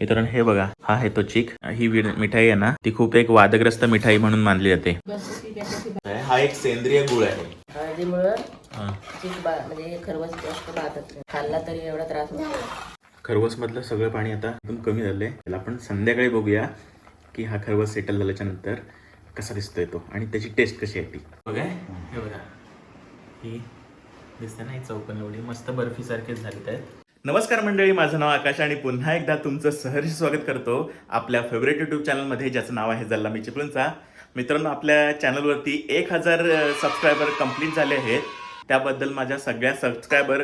मित्रांनो हे बघा हा आहे तो चिक. ही मिठाई आहे ना ती खूप एक वादग्रस्त मिठाई म्हणून मानली जाते. हा एक सेंद्रिय गुळ आहे. हा. म्हणजे खाल्ला तरी एवढा त्रास. खरवस मधलं सगळं पाणी आता एकदम कमी झालंय. त्याला आपण संध्याकाळी बघूया की हा खरवस सेटल झाल्याच्यानंतर कसा दिसतोय तो आणि त्याची टेस्ट कशी आहे ती. बघा हे बघा. ही दिसते ना ही चौकन एवढी मस्त बर्फी सारखीच झाली आहेत. नमस्कार मंडळी माझं नाव आकाश आणि पुन्हा एकदा तुमचं सहर्ष स्वागत करतो आपल्या फेवरेट युट्यूब चॅनलमध्ये ज्याचं नाव आहे जल्ला मी चिपळूणचा. मित्रांनो आपल्या चॅनलवरती एक हजार सबस्क्रायबर कंप्लीट झाले आहेत. त्याबद्दल माझ्या सगळ्या सबस्क्रायबर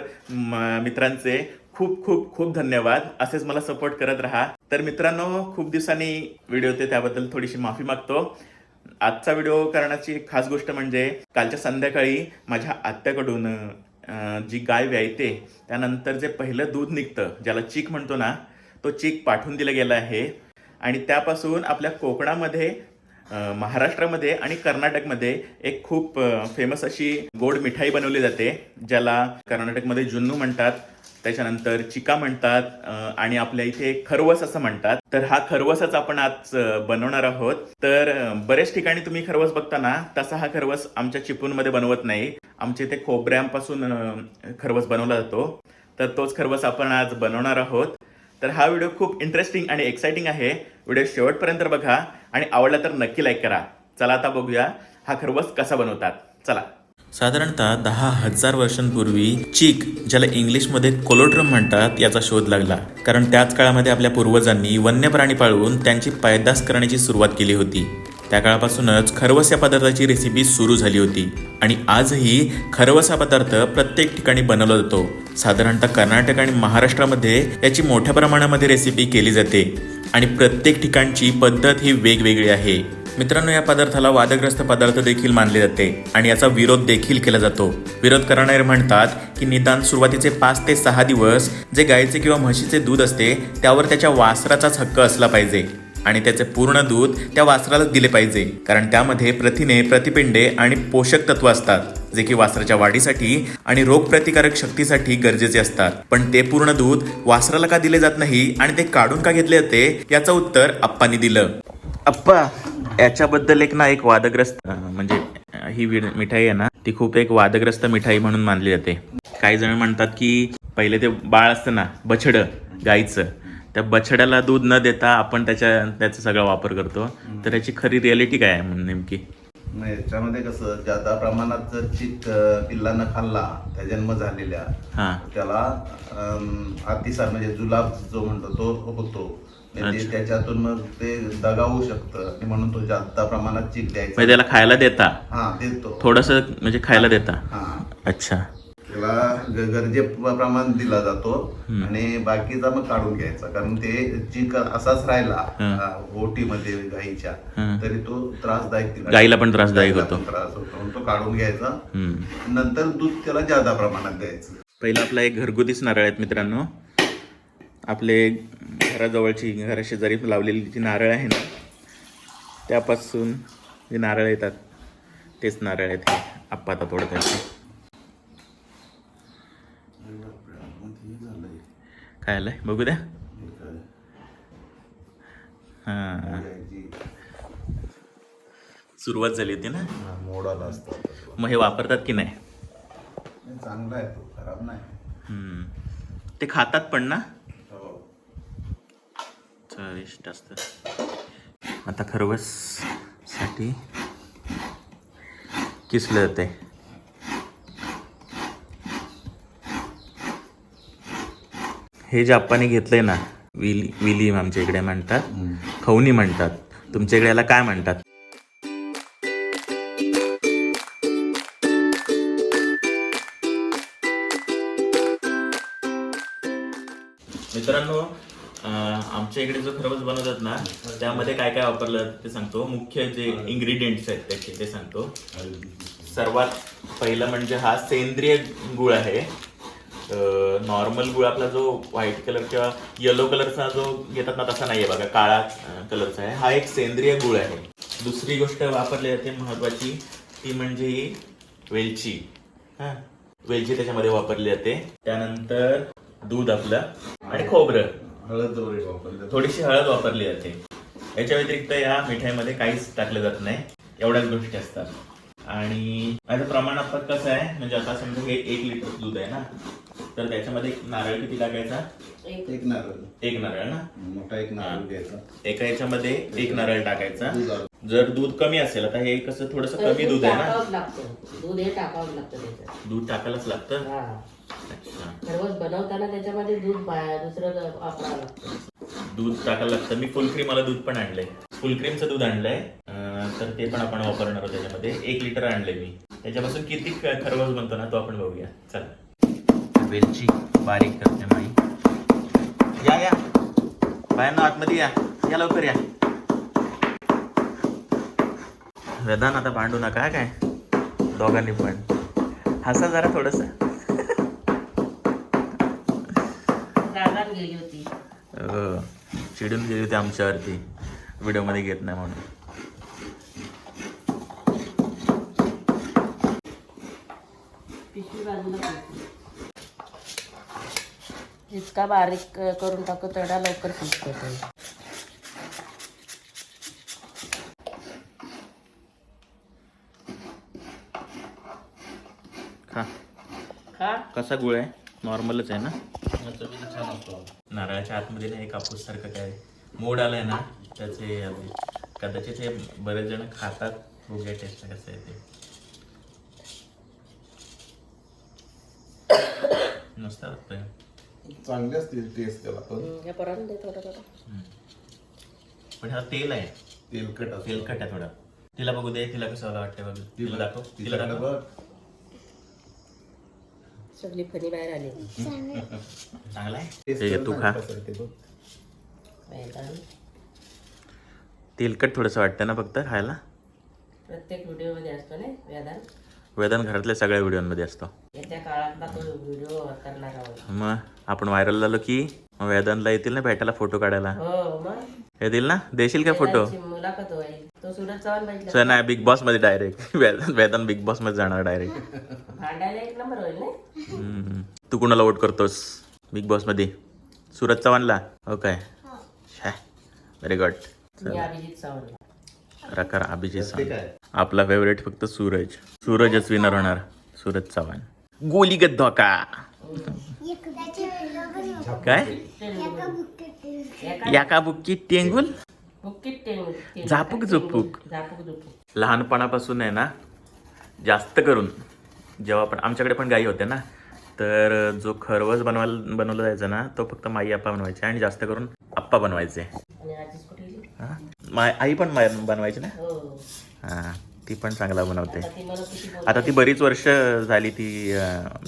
मित्रांचे खूप खूप खूप धन्यवाद. असेच मला सपोर्ट करत राहा. तर मित्रांनो खूप दिवसांनी व्हिडिओ होते त्याबद्दल थोडीशी माफी मागतो. आजचा व्हिडिओ करण्याची एक खास गोष्ट म्हणजे कालच्या संध्याकाळी माझ्या आत्याकडून जी गाय व्यायते त्यानंतर जे पहिलं दूध निघतं ज्याला चीक म्हणतो ना तो चीक पाठवून दिला गेला आहे. आणि त्यापासून आपल्या कोकणामध्ये महाराष्ट्रामध्ये आणि कर्नाटकमध्ये एक खूप फेमस अशी गोड मिठाई बनवली जाते ज्याला कर्नाटकमध्ये जुन्नू म्हणतात. त्याच्यानंतर चिका म्हणतात आणि आपल्या इथे खरवस असं म्हणतात. तर हा खरवसच आपण आज बनवणार आहोत. तर बऱ्याच ठिकाणी तुम्ही खरवस बघताना तसा हा खरवस आमच्या चिपूनमध्ये बनवत नाही. आमच्या इथे खोबऱ्यांपासून खरवस बनवला जातो. तर तोच खरवस आपण आज बनवणार आहोत. तर हा व्हिडिओ खूप इंटरेस्टिंग आणि एक्साइटिंग आहे. व्हिडिओ शेवटपर्यंत बघा आणि आवडला तर नक्की लाईक करा. चला आता बघूया हा खरवस कसा बनवतात. चला. साधारणतः दहा हजार वर्षांपूर्वी चीक ज्याला इंग्लिशमध्ये कोलोड्रम म्हणतात याचा शोध लागला. कारण त्याच काळामध्ये आपल्या पूर्वजांनी वन्य प्राणी पाळून त्यांची पैदास करण्याची सुरुवात केली होती. त्या काळापासूनच खरवस या पदार्थाची रेसिपी सुरू झाली होती. आणि आजही खरवस हा पदार्थ प्रत्येक ठिकाणी बनवला जातो. साधारणतः कर्नाटक आणि महाराष्ट्रामध्ये याची मोठ्या प्रमाणामध्ये रेसिपी केली जाते. आणि प्रत्येक ठिकाणची पद्धत ही वेगवेगळी आहे. मित्रांनो या पदार्थाला वादग्रस्त पदार्थ देखील मानले जाते आणि याचा विरोध देखील केला जातो. विरोध करणारे म्हणतात की निदान सुरुवातीचे पाच ते सहा दिवस जे गायीचे किंवा म्हशीचे दूध असते त्यावर त्याच्या वासराचाच हक्क असला पाहिजे आणि त्याचे पूर्ण दूध त्या वासरालाच दिले पाहिजे. कारण त्यामध्ये प्रथिने प्रतिपिंडे आणि पोषक तत्व असतात जे की वासराच्या वाढीसाठी आणि रोगप्रतिकारक शक्तीसाठी गरजेचे असतात. पण ते पूर्ण दूध वासराला का दिले जात नाही आणि ते काढून का घेतले जाते याचं उत्तर आप्पांनी दिलं. अप्पा याच्याबद्दल एक ना एक वादग्रस्त म्हणजे ही मिठाई आहे ना ती खूप एक वादग्रस्त मिठाई म्हणून मानली जाते. काही जण म्हणतात की पहिले ते बाळ असतं ना बछड गाईचं त्या बछड्याला दूध न देता आपण त्याच्या त्याचा सगळा वापर करतो. तर याची खरी रियालिटी काय आहे म्हणून नेमकी? नाही याच्यामध्ये कसं जादा प्रमाणात जर चिक अं, पिल्लानं खाल्ला त्या जन्म झालेल्या हा. त्याला अतिसार म्हणजे जुलाब जो म्हणतो तो होतो. ते त्याच्यातून मग ते दगावू शकतं. म्हणून तो जास्त प्रमाणात चिक म्हणजे द्यायचा त्याला खायला देता? हा देतो. थोडस म्हणजे खायला देता? हा. अच्छा. त्याला ग- गरजे प्रमाण दिला जातो आणि बाकीचा मग काढून घ्यायचा. कारण ते चिक असाच राहिला. ओटीमध्ये गाईच्या. तरी तो त्रासदायक तिला- गाईला पण त्रासदायक गाईला होतो. पण त्रास होतो. म्हणून तो काढून घ्यायचा. हम्म. नंतर दूध त्याला जादा प्रमाणात द्यायचं. पहिला आपला एक घरगुतीच नारळ आहेत मित्रांनो. आपले घराजवळची घरा शेजारी लावलेली जी नारळ आहे ना त्यापासून जे नारळ येतात तेच नारळ आहेत हे. आप्पा आता तोडत काय आलंय? बघू द्या. हां. सुरुवात झाली होती ना? मोडाला असतात मग हे वापरतात की नाही? चांगला आहे तो खराब नाही. ते खातात पण ना. चविष्ट असतं आता खरवससाठी किसलं जाते हे जे आप्पाने घेतलंय ना विली विली आमच्या इकडे म्हणतात खवनी म्हणतात. तुमच्या इकडे याला काय म्हणतात? मित्रांनो आमच्या इकडे जो खरवस बनवतात ना त्यामध्ये काय काय वापरलं जातं ते सांगतो. मुख्य जे इन्ग्रेडियंट्स आहेत त्याचे ते सांगतो. सर्वात पहिलं म्हणजे हा सेंद्रिय गुळ आहे. नॉर्मल गुळ आपला जो व्हाईट कलर किंवा येलो कलरचा जो घेतात ना तसा नाही आहे बघा काळा कलरचा आहे. हा एक सेंद्रिय गुळ आहे. दुसरी गोष्ट वापरली जाते महत्वाची ती म्हणजे ही वेलची. हा वेलची त्याच्यामध्ये वापरली जाते. त्यानंतर दूध आपलं आणि खोबरं. हळद वगैरे वापरली. थोडीशी हळद वापरली जाते. याच्या व्यतिरिक्त या मिठाईमध्ये काहीच टाकलं जात नाही. एवढ्याच गोष्टी असतात. आणि माझं प्रमाण आता कसं आहे म्हणजे आता समजा हे एक लिटर दूध आहे ना तर त्याच्यामध्ये एक नारळ किती टाकायचा? एक. एक नारळ. एक नारळ ना? मोठा एक नारळ घ्यायचा. एका याच्यामध्ये एक नारळ टाकायचा. जर दूध कमी असेल आता हे कसं थोडस कमी दूध आहे ना? दूध हे टाकावंच लागतं दूध टाकायलाच लागतं? हा. खरवस बनवताना त्याच्यामध्ये दूध बा- दुसरं वापरावं. लागतं दूध टाकायला लागतं. मी फुल क्रीम मला दूध पण आणलंय. फुल क्रीमचं दूध आणलंय. अं, तर ते पण आपण वापरणार आहोत त्याच्यामध्ये. एक लिटर आणलंय मी. त्याच्यापासून किती ख- खरवस बनतो ना तो आपण बघूया. चला. वेलची बारीक करते माई. या या. बायांना आतमध्ये या. या लवकर या. वेदान आता भांडू नका काय? दोघांनी पण. हसा जरा थोडस. रागात गेली होती. चिडून गेली होती आमच्यावरती. व्हिडिओमध्ये घेत नाही म्हणून. जितका बारीक करून टाकू तेवढा लवकर शिजतो ते खा. खा. कसा गुळ आहे? नॉर्मलच आहे ना? नारळाच्या आतमध्ये नाही कापूस सारखं काय मोड आलाय ना त्याचे कदाचित हे बरेच जण खातात बघूया टेस्ट कसं आहे ते. मस्त वाटतंय. चांगली असते टेस्ट त्याला पण. पण ह्याला तेल आहे. तेलकट. तेलकट आहे थोडं. तिला बघू दे तिला कसं वाटतंय बघ. तिला दाखव. तिला तिला दाखव. सगळी फणी बाहेर आली. चांगला आहे. तू खा. तेलकट थोडंसं वाटतं ना फक्त खायला? प्रत्येक व्हिडिओमध्ये असतो ना वेदान वेदन घरातल्या सगळ्या व्हिडिओमध्ये असतो. येत्या काळातला तो व्हिडिओ करणार आहोत. मग आपण व्हायरल झालो की मग वेदांतला येतील ना भेटायला फोटो काढायला? हो मग. येतील ना? देशील का फोटो? मुलाखत होईल. तो सुरत चव्हाण बघितला. सर नाही बिग बॉसमध्ये डायरेक्ट वेदांत बिग बॉसमध्ये जाणार डायरेक्ट भांडायला एक नंबर होईल ना? तू कुणाला वोट करतोस? बिग बॉसमध्ये. सुरज चव्हाणला. हो. काय व्हेरी गुड मी अभिजित सावंत रकार अभिजित. काय? आपला फेवरेट फक्त सूरज. सूरजच विनर होणार. सूरज चव्हाण. गोलीगत धोका. काय? याका बुक्की टेंगुल? झापूक झुपूक. झापूक झुपूक. लहानपणापासून आहे ना जास्त करून जेव्हा पण आमच्याकडे पण गाई होत्या ना तर जो खरवस बनवायला बनवला जायचा ना तो फक्त माई आप्पा बनवायचे आणि जास्त करून आप्पा बनवायचे? हा? आई पण माय बनवायची ना? हो. हां ती पण चांगला बनवते. आता ती बरीच वर्ष झाली ती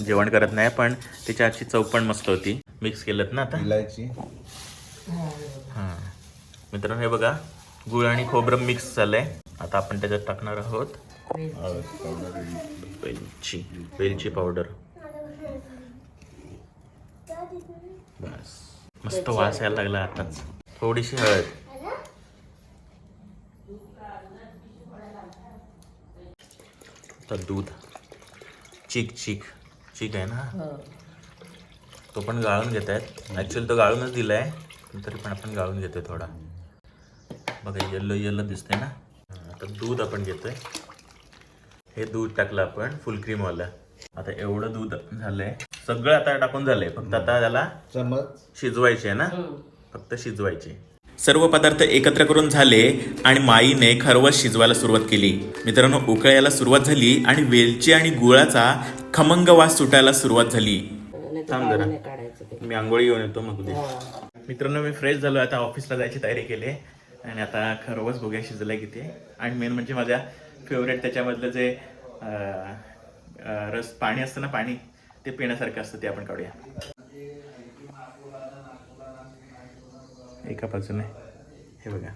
जेवण करत नाही पण तिच्या आजची चव पण मस्त होती. मिक्स केलं ना आता? इलायची. हां. मित्रांनो हे बघा गुळ आणि खोबरं मिक्स झालंय. आता आपण त्याच्यात टाकणार आहोत. वेलची. वेलची पावडर बस. मस्त वास यायला लागला आताच. थोडीशी हळद. दूध. चीक चीक. चीक आहे ना? हो. तो पण गाळून घेत आहेत ॲक्च्युली तो गाळूनच दिला आहे तरी पण आपण गाळून घेतोय थोडा. बघा येल्लो येल्लो दिसतंय ना? हा, आता दूध आपण घेतोय. हे दूध टाकलं आपण फुल क्रीमवालं आता एवढं दूध झालंय. सगळं आता टाकून झालंय. फक्त आता त्याला चमच शिजवायचे आहे ना? हम्म. फक्त शिजवायचे. सर्व पदार्थ एकत्र करून झाले आणि माईने खरवस शिजवायला सुरुवात केली. मित्रांनो उकळायला सुरुवात झाली आणि वेलची आणि गुळाचा खमंग वास सुटायला सुरुवात झाली. थांब जरा. मी आंघोळी घेऊन येतो मग उद्या. हा. मित्रांनो मी फ्रेश झालो आता ऑफिसला जायची तयारी केली. आणि आता खरवस बघूया शिजलाय किती. आणि मेन म्हणजे माझ्या फेवरेट त्याच्यामधलं जे रस पाणी असतं ना पाणी ते पिण्यासारखं असतं ते आपण काढूया. एका बाजूने. हे बघा.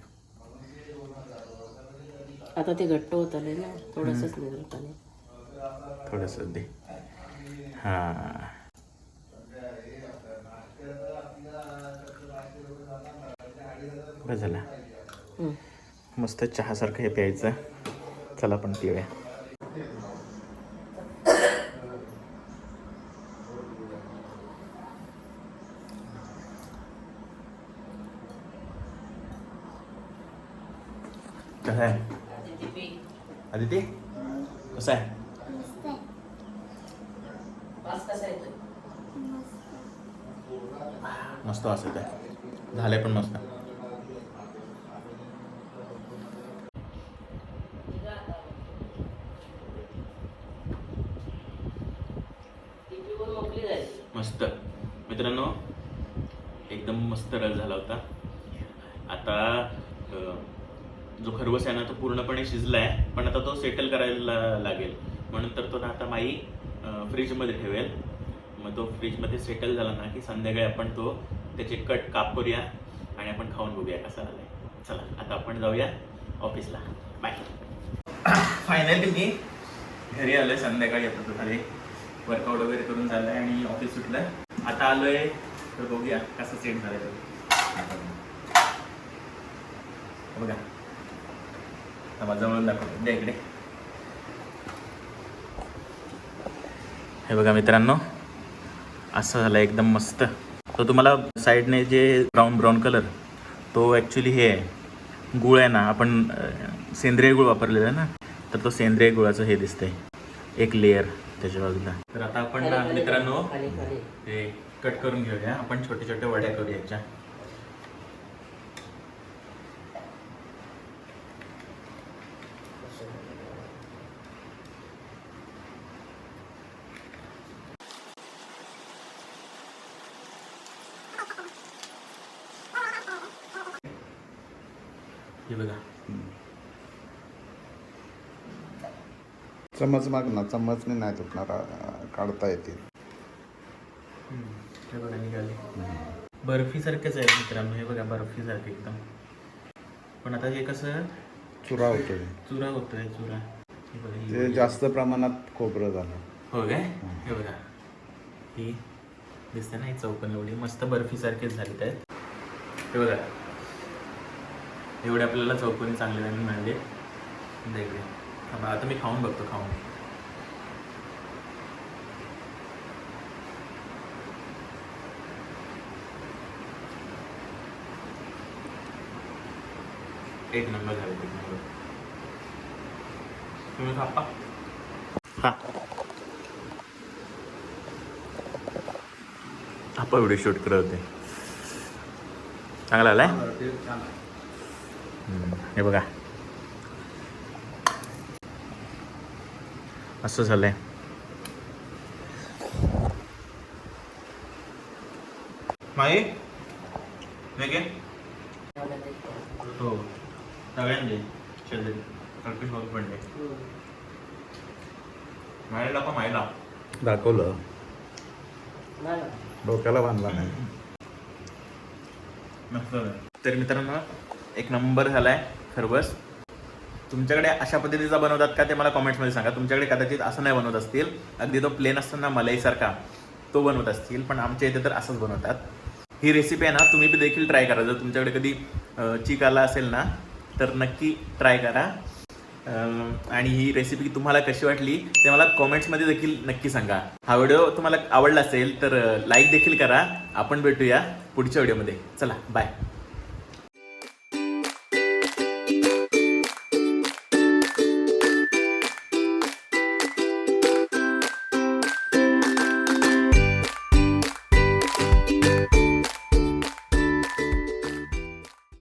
आता ते घट्ट होत आले ना थोडंसंच निघलं पाणी थोडस दे. हा. बस झाला. मस्त चहासारखं हे प्यायचं. चला पण पिऊया. कसं आहे? अदिती कसं आहे? मस्त असत आहे पण मस्त. आता जो खरवस आहे ना तो पूर्णपणे शिजला आहे पण आता तो सेटल करायला लागेल. म्हणून तर तो ना आता माई फ्रीजमध्ये ठेवेल. मग तो फ्रीजमध्ये सेटल झाला ना की संध्याकाळी आपण तो त्याचे कट काप करूया आणि आपण खाऊन बघूया कसा आलाय चला आता आपण जाऊया ऑफिसला बाय फायनली मी घरी आलोय संध्याकाळी आता तो खाली वर्कआउट वगैरे करून झालंय आणि ऑफिस सुटलं. आता आलोय तर बघूया कसं सेट झालंय बघा. माझा म्हणून दाखवतो. द्या इकडे. हे बघा मित्रांनो असं झालं एकदम मस्त. तो तुम्हाला साईडने जे ब्राऊन ब्राऊन कलर तो ॲक्च्युली हे आहे. गुळ आहे ना आपण सेंद्रिय गुळ वापरलेला आहे ना तर तो सेंद्रिय गुळाचं हे दिसतंय. एक लेअर त्याच्या बाजूला. तर आता आपण मित्रांनो हे कट करून घेऊया. आपण छोटे छोटे वड्या करूया याच्या हे बघा चमच माग ना चमचने नाही तुटणार काढता येतील. हे बघा निघाले. बर्फी सारखेच आहे मित्रांनो हे बघा बर्फी सारखे एकदम. पण आता हे कसं? चुरा होतोय. चुरा होतोय चुरा. हे बघा ही ते. जास्त प्रमाणात खोबरं झालं. हो काय? हे बघा. ही दिसते ना ही चौकन एवढी. मस्त बर्फी सारखेच झाली आहेत. हे बघा. एवढे आपल्याला चौकोनी चांगले मिळाले. दे इकडे थांबा, आता मी खाऊन बघतो खाऊन. एक नंबर झाले एक नंबर. तुम्ही खापा हा. आपण व्हिडिओ शूट करत होते. चांगला आलाय? हे बघा. असं झालंय माई हे घे. एवढं ते. हो सगळ्यांचे शेजारी कल्पित भाऊ पण दे हम्म. मायला पण मायला दाखवलं. डोक्याला बांधला नाही मस्त झालं. तर मित्रांनो एक नंबर झालाय खरबस तुमच्याकडे अशा पद्धतीचा बनवतात का ते मला कॉमेंट्समध्ये सांगा. तुमच्याकडे कदाचित असं नाही बनवत असतील. अगदी तो प्लेन असतो ना मलाईसारखा तो बनवत असतील पण आमच्या इथे तर असंच बनवतात. ही रेसिपी आहे ना तुम्ही बी देखील ट्राय करा. जर तुमच्याकडे कधी चीक आला असेल ना तर नक्की ट्राय करा. आणि ही रेसिपी तुम्हाला कशी वाटली ते मला कॉमेंट्समध्ये देखील नक्की सांगा. हा व्हिडिओ तुम्हाला आवडला असेल तर लाईक देखील करा. आपण भेटूया पुढच्या व्हिडिओमध्ये चला बाय